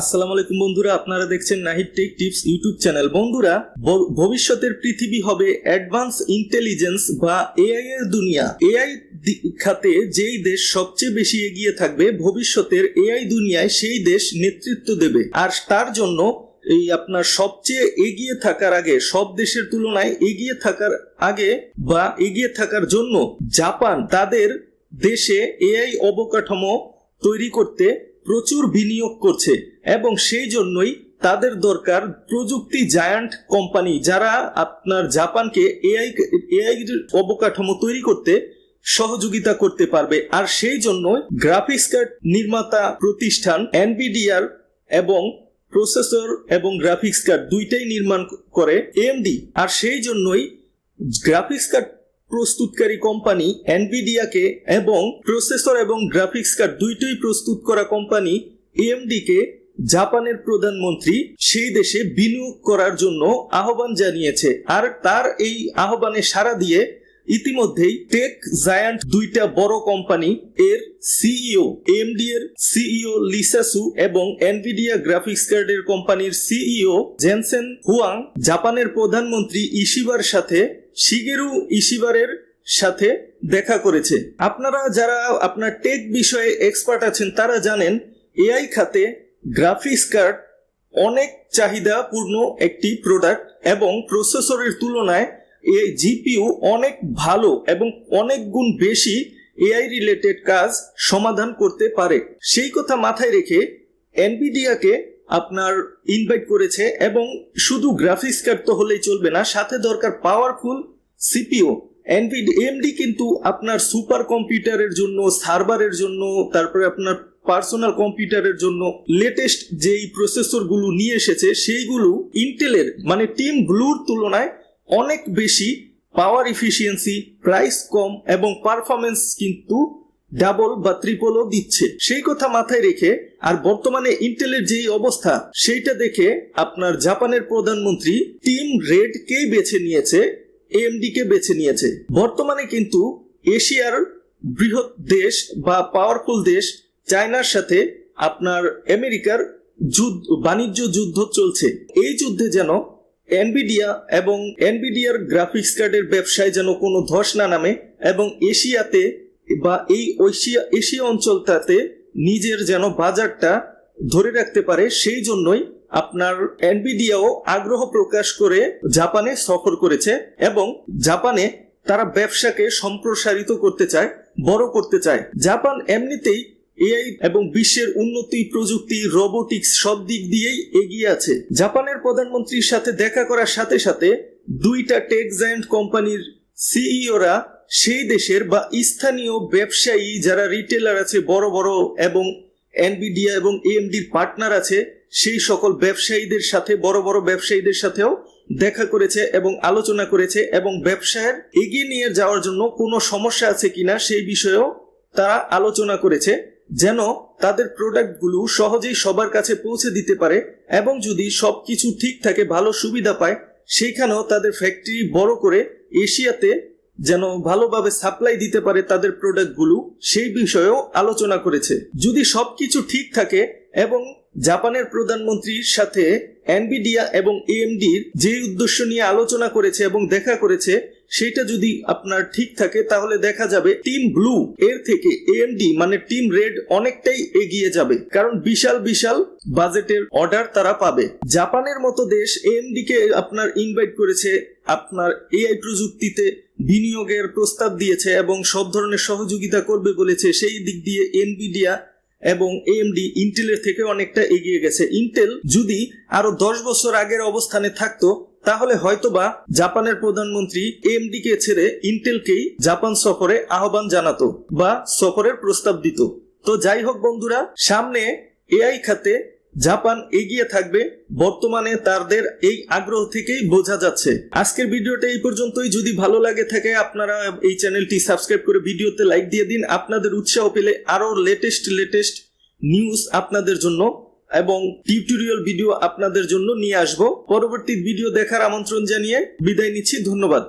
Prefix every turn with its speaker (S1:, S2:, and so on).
S1: আসসালামু আলাইকুম বন্ধুরা, আপনারা দেখছেন Nahid tech tips YouTube channel. বন্ধুরা ভবিষ্যতের পৃথিবী হবে অ্যাডভান্স ইন্টেলিজেন্স বা এআই এর দুনিয়া। এআই খাতে যেই দেশ সবচেয়ে বেশি এগিয়ে থাকবে, ভবিষ্যতের এআই দুনিয়ায় সেই দেশ নেতৃত্ব দেবে। আর তার জন্য এই আপনার সবচেয়ে এগিয়ে থাকার আগে, সব দেশের তুলনায় এগিয়ে থাকার আগে বা এগিয়ে থাকার জন্য জাপান তাদের দেশে এআই অবকাঠামো তৈরি করতে প্রচুর বিনিয়োগ করছে এবং সেই জন্যই তাদের দরকার প্রযুক্তি জায়ান্ট কোম্পানি যারা আপনার জাপানকে এআই এআই অবকাঠামো তৈরি করতে সহযোগিতা করতে পারবে। আর সেই জন্য গ্রাফিক্স কার্ড নির্মাতা প্রতিষ্ঠান এনবিডিআর এবং প্রসেসর এবং গ্রাফিক্স কার্ড দুইটাই নির্মাণ করে এএমডি আর সেই জন্যই গ্রাফিক্স কার্ড প্রস্তুতকারী কোম্পানি এনভিডিয়াকে এবং প্রসেসর এবং গ্রাফিক্স কার্ড দুইটাই প্রস্তুত করা কোম্পানি এএমডি কে জাপানের প্রধানমন্ত্রী সেই দেশে বিনিয়োগ করার জন্য আহ্বান জানিয়েছে। আর তার এই আহ্বানে সাড়া দিয়ে ইতিমধ্যেই টেক জায়ান্ট দুইটা বড় কোম্পানি এর সিইও, এমডি এর সিইও লিসাসু এবং এনভিডিয়া গ্রাফিক্স কার্ডের কোম্পানির সিইও জেনসেন হুয়াং জাপানের প্রধানমন্ত্রী ইশিবার সাথে, শিগেরু ইশিবারের সাথে দেখা করেছে। আপনারা যারা আপনার টেক বিষয়ে এক্সপার্ট আছেন, তারা জানেন, এআই খাতে গ্রাফিক্স কার্ড অনেক চাহিদাপূর্ণ একটি প্রোডাক্ট এবং প্রসেসরের তুলনায় এই জিপিইউ অনেক ভালো এবং অনেক গুণ বেশি এআই রিলেটেড কাজ সমাধান করতে পারে। সেই কথা মাথায় রেখে এনবিডিয়াকে আপনার ইনভাইট করেছে এবং শুধু গ্রাফিক্স কার্ড তো হলেই চলবে না, সাথে দরকার পাওয়ারফুল সিপিও এনভিডি এমডি কিন্তু আপনার সুপার কম্পিউটারের জন্য সার্ভারের জন্য, তারপরে আপনার পার্সোনাল কম্পিউটারের জন্য লেটেস্ট যেই প্রসেসরগুলো নিয়ে এসেছে, সেইগুলো ইন্টেলের মানে টিম ব্লুর তুলনায় অনেক বেশি পাওয়ার ইফিসিয়েন্সি প্রাইস কম এবং পারফরমেন্স কিন্তু ডাবল বা ট্রিপলও দিচ্ছে। সেই কথা মাথায় রেখে আর বর্তমানে ইন্টেলের যেই অবস্থা, সেইটা দেখে আপনার জাপানের প্রধানমন্ত্রী টিম রেড কেই বেছে নিয়েছে? এএমডি কে বেছে নিয়েছে। বর্তমানে কিন্তু এশিয়ার বৃহৎ দেশ বা পাওয়ারফুল দেশ চায়নার সাথে আপনার আমেরিকার যুদ্ধ, বাণিজ্য যুদ্ধ চলছে। এই যুদ্ধে যেন এনবিডিয়া এবং এনবিডিয়ার গ্রাফিক্স কার্ডের ব্যবসায় যেন কোনো ধস না নামে এবং এশিয়াতে বা এই এশিয়া এশিয়া অঞ্চলটাতে নিজের যেন বাজারটা ধরে রাখতে পারে, সেই জন্যই আপনার এনবিডিয়াও আগ্রহ প্রকাশ করে জাপানে সফর করেছে এবং জাপানে তারা ব্যবসাকে সম্প্রসারিত করতে চায়, বড় করতে চায়। জাপান এমনিতেই এআই এবং বিশ্বের উন্নতি, প্রযুক্তি, রোবোটিক্স সব দিক দিয়েই এগিয়ে আছে। জাপানের প্রধানমন্ত্রীর সাথে দেখা করার সাথে সাথে দুইটা টেক জায়ান্ট কোম্পানির সিইওরা সেই দেশের বা স্থানীয় ব্যবসায়ী যারা রিটেলার আছে, বড় বড় এবং এনবিডিয়া এবং এএমডির পার্টনার আছে, সেই সকল ব্যবসায়ীদের সাথে, বড় বড় ব্যবসায়ীদের সাথেও দেখা করেছে এবং আলোচনা করেছে এবং ব্যবসায়ের এগিয়ে নিয়ে যাওয়ার জন্য কোনো সমস্যা আছে কিনা সেই বিষয়েও তারা আলোচনা করেছে। যেন তাদের প্রোডাক্টগুলো সহজেই সবার কাছে পৌঁছে দিতে পারে এবং যদি সবকিছু ঠিক থাকে, ভালো সুবিধা পায়, সেখানেও তাদের ফ্যাক্টরি বড় করে এশিয়াতে যেন ভালোভাবে সাপ্লাই দিতে পারে তাদের প্রোডাক্টগুলো, সেই বিষয়েও আলোচনা করেছে। যদি সবকিছু ঠিক থাকে এবং জাপানের প্রধানমন্ত্রীর সাথে এনবিডিয়া এবং এএমডির যে উদ্দেশ্য নিয়ে আলোচনা করেছে এবং দেখা করেছে সেটা যদি আপনার ঠিক থাকে, তাহলে দেখা যাবে টিম ব্লু এর থেকে এএমডি মানে টিম রেড অনেকটাই এগিয়ে যাবে। কারণ বিশাল বিশাল বাজেটের অর্ডার তারা পাবে। জাপানের মতো দেশ এএমডি কে আপনার ইনভাইট করেছে, আপনার এআই প্রযুক্তিতে বিনিয়োগের প্রস্তাব দিয়েছে এবং সব ধরনের সহযোগিতা করবে বলেছে, সেই দিক দিয়ে এনবিডিয়া এবং এএমডি ইন্টেলের থেকে অনেকটা এগিয়ে গেছে। ইন্টেল যদি আরও দশ বছর আগের অবস্থানে থাকতো তাহলে হয়তোবা জাপানের প্রধানমন্ত্রী এএমডি কে ছেড়ে ইন্টেলকেই জাপান সফরে আহ্বান জানাতো বা সফরের প্রস্তাব দিত। তো যাই হোক বন্ধুরা, সামনে এআই খাতে জাপান এগিয়ে থাকবে, বর্তমানে তাদের এই আগ্রহ থেকেই বোঝা যাচ্ছে। আজকের ভিডিওটা এই পর্যন্তই। যদি ভালো লাগে থাকে, আপনারা এই চ্যানেলটি সাবস্ক্রাইব করে ভিডিওতে লাইক দিয়ে দিন। আপনাদের উৎসাহ পেলে আরও লেটেস্ট লেটেস্ট নিউজ আপনাদের জন্য এবং টিউটোরিয়াল ভিডিও আপনাদের জন্য নিয়ে আসব। পরবর্তী ভিডিও দেখার আমন্ত্রণ জানিয়ে বিদায় নিচ্ছি। ধন্যবাদ।